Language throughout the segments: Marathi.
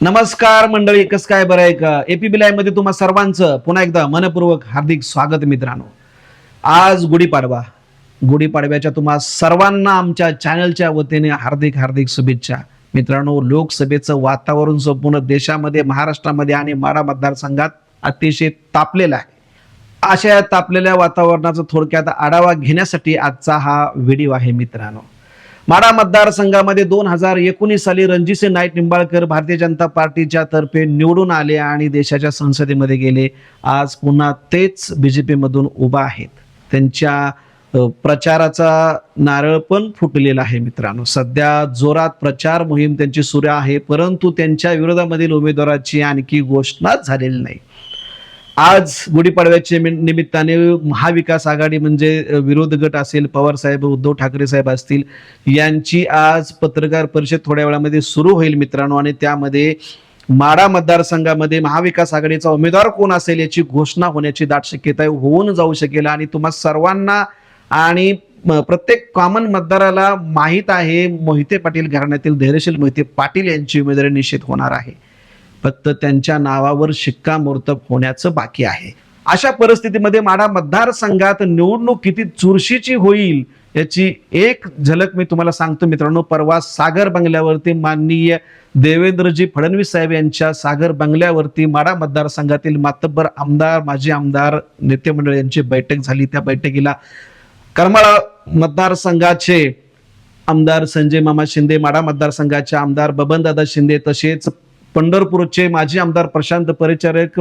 नमस्कार मंडळी कस काय बरं आहे का? एपीबी लाईव्हमध्ये तुम्हा सर्वांचं पुन्हा एकदा मनपूर्वक हार्दिक स्वागत मित्रांनो. आज गुढीपाडवा. गुढीपाडव्याच्या तुम्हा सर्वांना आमच्या चॅनलच्या वतीने हार्दिक हार्दिक शुभेच्छा. मित्रांनो लोकसभेचं वातावरण संपूर्ण देशामध्ये महाराष्ट्रामध्ये आणि माडा मतदारसंघात अतिशय तापलेलं आहे. अशा या तापलेल्या वातावरणाचा थोडक्यात आढावा घेण्यासाठी आजचा हा व्हिडिओ आहे मित्रांनो. माडा मतदारसंघामध्ये दोन हजार एकोणीस साली रणजितसिंह नाईक निंबाळकर भारतीय जनता पार्टीच्या तर्फे निवडून आले आणि देशाच्या संसदेमध्ये गेले. आज पुन्हा तेच बी जे पीमधून उभा आहेत. त्यांच्या प्रचाराचा नारळ पण फुटलेला आहे मित्रांनो. सध्या जोरात प्रचार मोहीम त्यांची सुरू आहे परंतु त्यांच्या विरोधामधील उमेदवाराची आणखी घोषणाच झालेली नाही. आज गुढीपाडव्याच्या निमि- निमित्ताने महाविकास आघाडी म्हणजे विरोध गट असेल पवार साहेब उद्धव ठाकरे साहेब असतील यांची आज पत्रकार परिषद थोड्या वेळामध्ये सुरू होईल मित्रांनो. आणि त्यामध्ये माडा मतदारसंघामध्ये महाविकास आघाडीचा उमेदवार कोण असेल याची घोषणा होण्याची दाट शक्यता आहे होऊन जाऊ शकेल. आणि तुम्हा सर्वांना आणि प्रत्येक कॉमन मतदाराला माहीत आहे मोहिते पाटील घराण्यातील धैर्यशील मोहिते पाटील यांची उमेदवारी निश्चित होणार आहे. फक्त त्यांच्या नावावर शिक्कामोर्तब होण्याचं बाकी आहे. अशा परिस्थितीमध्ये माडा मतदारसंघात निवडणूक किती चुरशीची होईल याची एक झलक मी तुम्हाला सांगतो मित्रांनो. परवा सागर बंगल्यावरती माननीय देवेंद्रजी फडणवीस साहेब यांच्या सागर बंगल्यावरती माडा मतदारसंघातील मातब्बर आमदार माजी आमदार नेते मंडळ यांची बैठक झाली. त्या बैठकीला करमाळा मतदारसंघाचे आमदार संजय मामा शिंदे माडा मतदारसंघाचे आमदार बबनदादा शिंदे तसेच पंढरपूरचे माजी आमदार प्रशांत परिचारक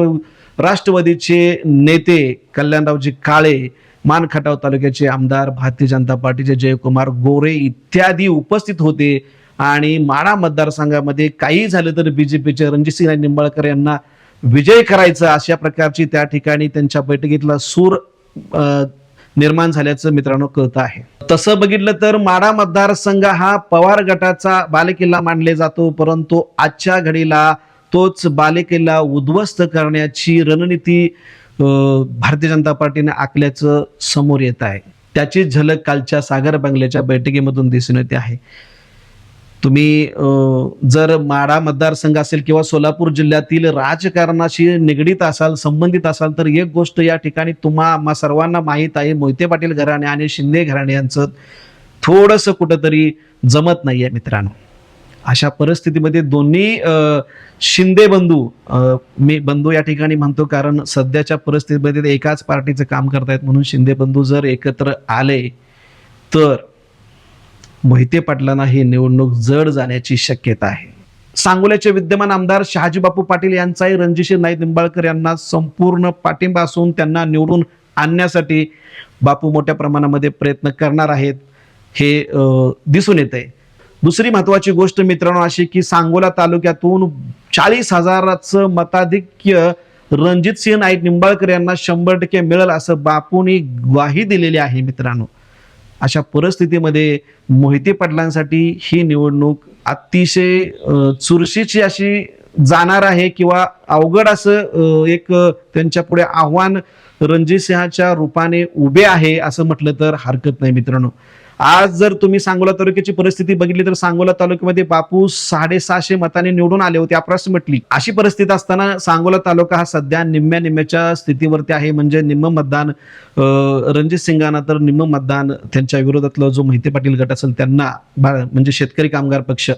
राष्ट्रवादीचे नेते कल्याणरावजी काळे मानखटाव तालुक्याचे आमदार भारतीय जनता पार्टीचे जयकुमार गोरे इत्यादी उपस्थित होते. आणि माडा मतदारसंघामध्ये काही झालं तर बीजेपीचे रणजितसिंह निंबाळकर यांना विजय करायचा अशा प्रकारची त्या ठिकाणी त्यांच्या बैठकीतला सूर निर्माण झाल्याचं मित्रांनो कळतं आहे. तसं बघितलं तर माडा मतदारसंघ हा पवार गटाचा बालेकिल्ला मानले जातो परंतु आजच्या घडीला तोच बालेकिल्ला उद्ध्वस्त करण्याची रणनीती भारतीय जनता पार्टीने आखल्याचं समोर येत आहे. त्याची झलक कालच्या सागर बंगल्याच्या बैठकीमधून दिसून येते आहे. तुम्ही जर माडा मतदारसंघ असेल किंवा सोलापूर जिल्ह्यातील राजकारणाशी निगडीत असाल संबंधित असाल तर एक गोष्ट या ठिकाणी तुम्हा आम्हा सर्वांना माहीत आहे. मोहिते पाटील घराणे आणि शिंदे घराणे यांचं थोडंसं कुठंतरी जमत नाही आहे मित्रांनो. अशा परिस्थितीमध्ये दोन्ही शिंदे बंधू मी बंधू या ठिकाणी म्हणतो कारण सध्याच्या परिस्थितीमध्ये ते एकाच पार्टीचं काम करतायत म्हणून शिंदे बंधू जर एकत्र आले तर मोहिते पाटलांना ही निवडणूक जड जाण्याची शक्यता आहे. सांगोल्याचे विद्यमान आमदार शहाजी बापू पाटील यांचाही रणजितसिंह नाईक निंबाळकर यांना संपूर्ण पाठिंबा असून त्यांना निवडून आणण्यासाठी बापू मोठ्या प्रमाणामध्ये प्रयत्न करणार आहेत हे दिसून येत आहे दुसरी महत्वाची गोष्ट मित्रांनो अशी की सांगोला तालुक्यातून चाळीस हजाराचं मताधिक्य रणजितसिंह नाईक निंबाळकर यांना शंभर टक्के मिळेल असं बापूंनी ग्वाही दिलेली आहे मित्रांनो. अशा परिस्थितीमध्ये मोहिते पाटलांसाठी ही निवडणूक अतिशय चुरशीची अशी जाणार आहे किंवा अवघड असं एक त्यांच्या पुढे आव्हान रणजित सिंहाच्या रूपाने उभे आहे असं म्हटलं तर हरकत नाही मित्रांनो. आज जर तुम्ही सांगोला तालुक्याची परिस्थिती बघितली तर सांगोला तालुक्यामध्ये बापू साडेसहाशे मताने निवडून आले होते अप्रॉक्सिमेटली अशी परिस्थिती असताना सांगोला तालुका हा सध्या निम्म्या निम्म्याच्या स्थितीवरती आहे म्हणजे निम्म मतदान रणजित सिंगांना तर निम्म मतदान त्यांच्या विरोधातलं जो माहिती पाटील गट असेल त्यांना म्हणजे शेतकरी कामगार पक्ष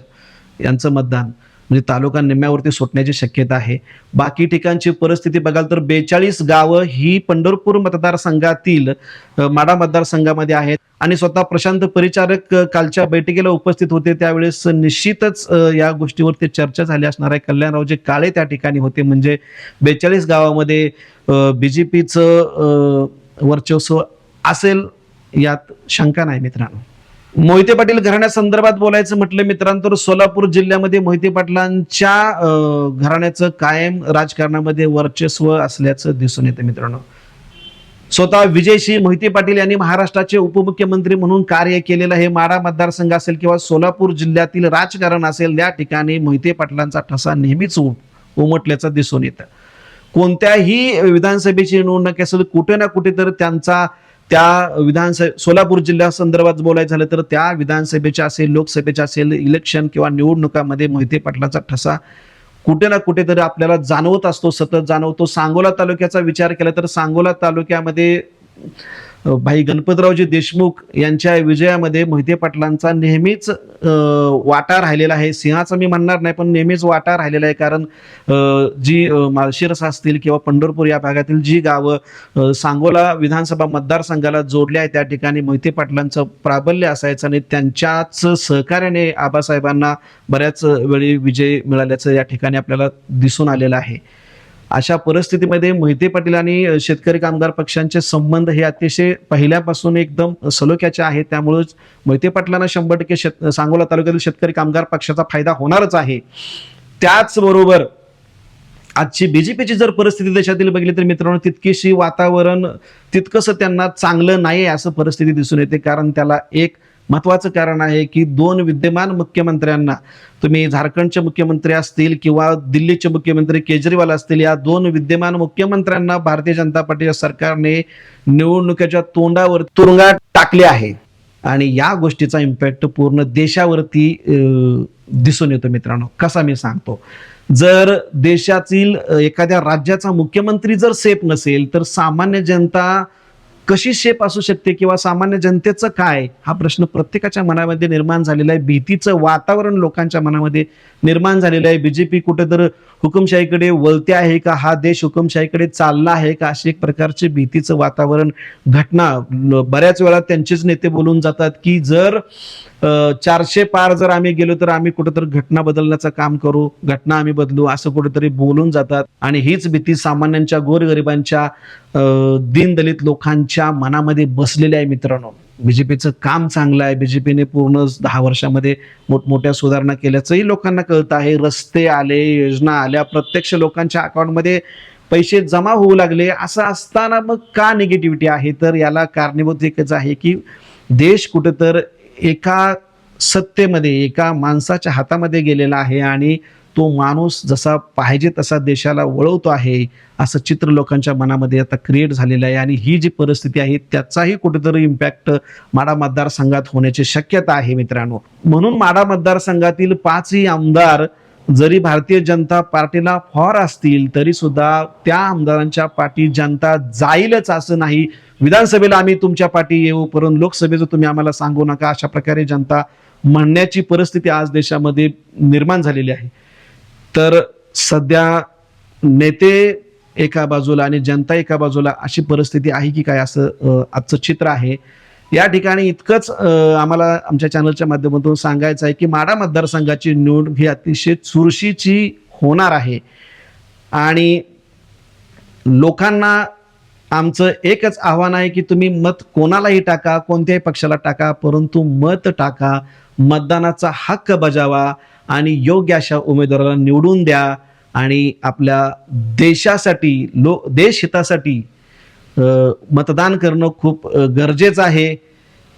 यांचं मतदान. म्हणजे तालुका निम्म्यावरती सुटण्याची शक्यता आहे. बाकी ठिकाणची परिस्थिती बघाल तर बेचाळीस गावं ही पंढरपूर मतदारसंघातील माडा मतदारसंघामध्ये आहेत. आणि स्वतः प्रशांत परिचारक कालच्या बैठकीला उपस्थित होते. त्यावेळेस निश्चितच या गोष्टीवरती चर्चा झाली असणार आहे. कल्याणरावजे काळे त्या ठिकाणी होते. म्हणजे बेचाळीस गावामध्ये बीजेपीचं वर्चस्व असेल यात शंका नाही मित्रांनो. मोहिते पाटील घराण्यासंदर्भात बोलायचं म्हटलं मित्रांनो तर सोलापूर जिल्ह्यामध्ये मोहिते पाटलांच्या अं, घराण्याचं कायम राजकारणामध्ये वर्चस्व असल्याचं दिसून येतं मित्रांनो. स्वतः विजयसिंह मोहिते पाटील यांनी महाराष्ट्राचे उपमुख्यमंत्री म्हणून कार्य केलेलं हे माडा मतदारसंघ असेल किंवा सोलापूर जिल्ह्यातील राजकारण असेल या ठिकाणी मोहिते पाटलांचा ठसा नेहमीच उमटल्याचं दिसून येतं. कोणत्याही विधानसभेची निवडणूक असेल कुठे ना कुठे तर त्यांचा त्या विधानसभा सोलापूर जिल्ह्या संदर्भात बोलायचं झालं तर त्या विधानसभेच्या असेल लोकसभेच्या असेल इलेक्शन किंवा निवडणुकामध्ये मोहिते पाटलाचा ठसा कुठे ना कुठेतरी आपल्याला जाणवत असतो सतत जाणवतो. सांगोला तालुक्याचा विचार केला तर सांगोला तालुक्यामध्ये भाई गणपतरावजी देशमुख यांच्या विजयामध्ये मोहिते पाटलांचा नेहमीच वाटा राहिलेला आहे. सिंहाचा मी म्हणणार नाही पण नेहमीच वाटा राहिलेला आहे. कारण जी माळशिरस असतील किंवा पंढरपूर या भागातील जी गावं सांगोला विधानसभा मतदारसंघाला जोडले आहे त्या ठिकाणी मोहिते पाटलांचं प्राबल्य असायचं आणि त्यांच्याच सहकार्याने आबासाहेबांना बऱ्याच वेळी विजय मिळाल्याचं या ठिकाणी आपल्याला दिसून आलेलं आहे. अशा परिस्थितीमध्ये मोहिते पाटील आणि शेतकरी कामगार पक्षांचे संबंध हे अतिशय पहिल्यापासून एकदम सलोख्याचे आहेत. त्यामुळेच मोहिते पाटलांना शंभर टक्के शेत सांगोला तालुक्यातील शेतकरी कामगार पक्षाचा फायदा होणारच आहे. त्याचबरोबर आजची बीजेपीची जर परिस्थिती देशातील बघितली तर मित्रांनो तितकीशी वातावरण तितकंसं त्यांना चांगलं नाही आहे असं परिस्थिती दिसून येते. कारण त्याला एक महत्वाचं कारण आहे की दोन विद्यमान मुख्यमंत्र्यांना तुम्ही झारखंडचे मुख्यमंत्री असतील किंवा दिल्लीचे मुख्यमंत्री केजरीवाल असतील या दोन विद्यमान मुख्यमंत्र्यांना भारतीय जनता पार्टीच्या सरकारने निवडणुकीच्या तोंडावर तुरुंगात टाकले आहे. आणि या गोष्टीचा इम्पॅक्ट पूर्ण देशावरती अं, दिसून येतो मित्रांनो. कसा मी सांगतो? जर देशातील एखाद्या राज्याचा मुख्यमंत्री जर सेफ नसेल तर सामान्य जनता कशी शेप असू शकते किंवा सामान्य जनतेचं काय हा प्रश्न प्रत्येकाच्या मनामध्ये निर्माण झालेला आहे. भीतीचं वातावरण लोकांच्या मनामध्ये निर्माण झालेलं आहे. बीजेपी कुठेतरी हुकुमशाहीकडे वळते आहे का? हा देश हुकुमशाहीकडे चालला आहे का? अशी एक प्रकारचे भीतीचं वातावरण घटना बऱ्याच वेळा त्यांचेच नेते बोलून जातात की जर चारशे पार जर आम्ही गेलो तर आम्ही कुठेतरी घटना बदलण्याचं काम करू घटना आम्ही बदलू असं कुठेतरी बोलून जातात. आणि हीच भीती सामान्यांच्या गोरगरिबांच्या दीनदलित लोकांच्या मनामध्ये बसलेले आहे मित्रांनो. बीजेपीचं काम चांगलं आहे. बीजेपीने पूर्ण दहा वर्षामध्ये मोठमोठ्या सुधारणा केल्याचंही लोकांना कळत आहे. रस्ते आले योजना आल्या प्रत्यक्ष लोकांच्या अकाउंटमध्ये पैसे जमा होऊ लागले. असं असताना मग का निगेटिव्हिटी आहे? तर याला कारणीभूत एकच आहे की देश कुठेतर एका सत्तेमध्ये एका माणसाच्या हातामध्ये गेलेला आहे आणि तो माणूस जसा पाहिजे तसा देशाला वळवतो आहे असं चित्र लोकांच्या मनामध्ये आता क्रिएट झालेलं आहे. आणि ही जी परिस्थिती आहे त्याचाही कुठेतरी इम्पॅक्ट माडा मतदारसंघात होण्याची शक्यता आहे मित्रांनो. म्हणून माडा मतदारसंघातील पाचही आमदार जरी भारतीय जनता पार्टीला फॉर असतील तरी सुद्धा त्या आमदारांच्या पाठी जनता जाईलच असं नाही. विधानसभेला आम्ही तुमच्या पाठी येऊ परंतु लोकसभेचं तुम्ही आम्हाला सांगू नका. अशा प्रकारे जनता म्हणण्याची परिस्थिती आज देशामध्ये निर्माण झालेली आहे. तर सध्या नेते एका बाजूला आणि जनता एका बाजूला अशी परिस्थिती आहे की काय असं आजचं चित्र आहे. या ठिकाणी इतकंच आम्हाला आमच्या चॅनलच्या माध्यमातून सांगायचं आहे की माडा मतदारसंघाची निवडणूक ही अतिशय चुरशीची होणार आहे. आणि लोकांना आमचं एकच आव्हान आहे की तुम्ही मत कोणालाही टाका कोणत्याही पक्षाला टाका परंतु मत टाका मतदानाचा हक्क बजावा. आणि योग्य अशा उमेदवाराला निवडून द्या आणि आपल्या देशासाठी लो देशहितासाठी मतदान करणं खूप गरजेचं आहे.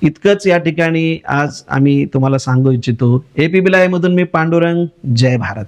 इतकंच या ठिकाणी आज आम्ही तुम्हाला सांगू इच्छितो. ए पी बी लायमधून मी पांडुरंग. जय भारत.